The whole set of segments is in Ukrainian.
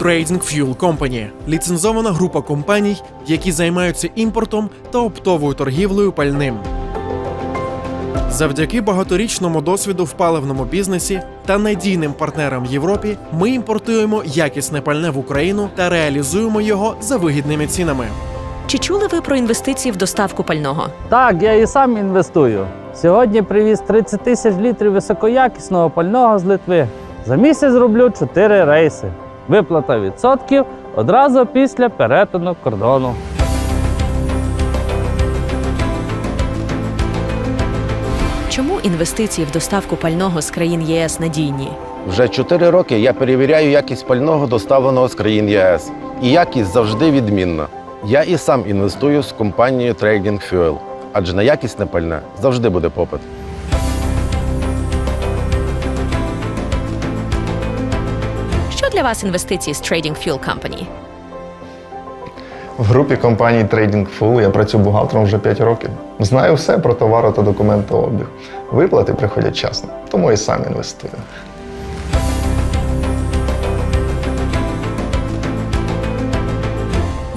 Trading Fuel Company – ліцензована група компаній, які займаються імпортом та оптовою торгівлею пальним. Завдяки багаторічному досвіду в паливному бізнесі та надійним партнерам в Європі ми імпортуємо якісне пальне в Україну та реалізуємо його за вигідними цінами. Чи чули ви про інвестиції в доставку пального? Так, я і сам інвестую. Сьогодні привіз 30 тисяч літрів високоякісного пального з Литви. За місяць зроблю 4 рейси. Виплата відсотків одразу після перетину кордону. Чому інвестиції в доставку пального з країн ЄС надійні? Вже 4 роки я перевіряю якість пального, доставленого з країн ЄС. І якість завжди відмінна. Я і сам інвестую з компанією Trading Fuel, адже на якісне пальне завжди буде попит. Для вас інвестиції з Trading Fuel Company? В групі компанії Trading Full я працюю бухгалтером вже 5 років. Знаю все про товари та документообіг. Виплати приходять часно, тому і сам інвестую.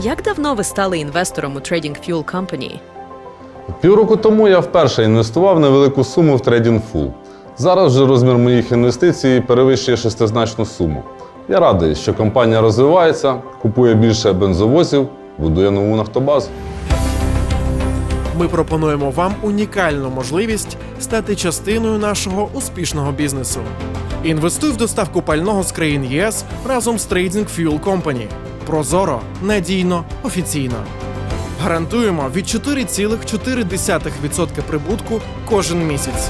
Як давно ви стали інвестором у Trading Fuel Company? Півроку тому я вперше інвестував невелику суму в Trading Full. Зараз же розмір моїх інвестицій перевищує шестизначну суму. Я радий, що компанія розвивається, купує більше бензовозів, будує нову нафтобазу. Ми пропонуємо вам унікальну можливість стати частиною нашого успішного бізнесу. Інвестуй в доставку пального з країн ЄС разом з Trading Fuel Company. Прозоро, надійно, офіційно. Гарантуємо від 4,4% прибутку кожен місяць.